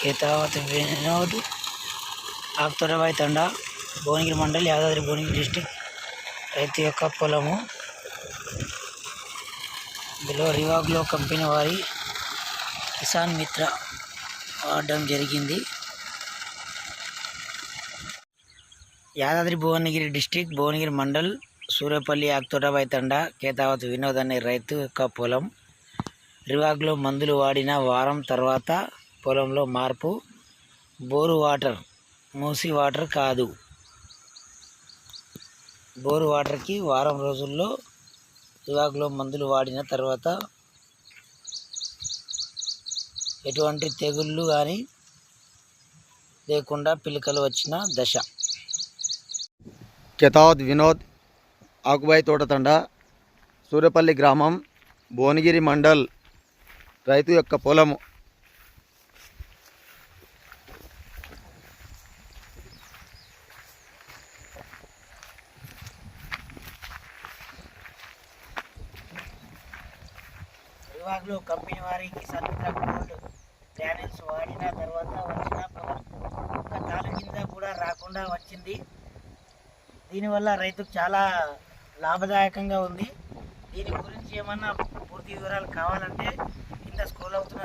Kethavath Vinod Aktorabai Thanda Bhuvanagiri mandal Yadadri Bhuvanagiri district. రైతు యొక్క పొలము. ఇందులో రివాగ్లో కంపెనీ వారి కిసాన్ మిత్ర వాడడం జరిగింది. యాదాద్రి భువనగిరి డిస్టిక్ భువనగిరి మండల్ సూర్యపల్లి ఆక్తోటాబాయ్ తండా కేతావత్ వినోద్ అనే రైతు యొక్క పొలం. రివాగ్లో మందులు వాడిన వారం తర్వాత పొలంలో మార్పు? బోరు వాటర్ మూసి వాటర్ కాదు. బోరు వాటర్కి వారం రోజుల్లో రివాగ్లో మందులు వాడిన తర్వాత ఎటువంటి తెగుళ్ళు కానీ లేకుండా పిలకలు వచ్చిన దశ. కెతావత్ వినోద్ ఆకుబాయి తోటతండ సూర్యపల్లి గ్రామం భువనగిరి మండల్ రైతు యొక్క పొలము. విభాగ్లో కంపెనీ వారికి సన్మిత్ర గోల్డ్ ప్యానెల్స్ వాడిన తర్వాత వచ్చిన పవర్ ఒక్క కింద కూడా రాకుండా వచ్చింది. దీనివల్ల రైతుకు చాలా లాభదాయకంగా ఉంది. దీని గురించి ఏమన్నా పూర్తి వివరాలు కావాలంటే కింద స్క్రోల్ అవుతున్న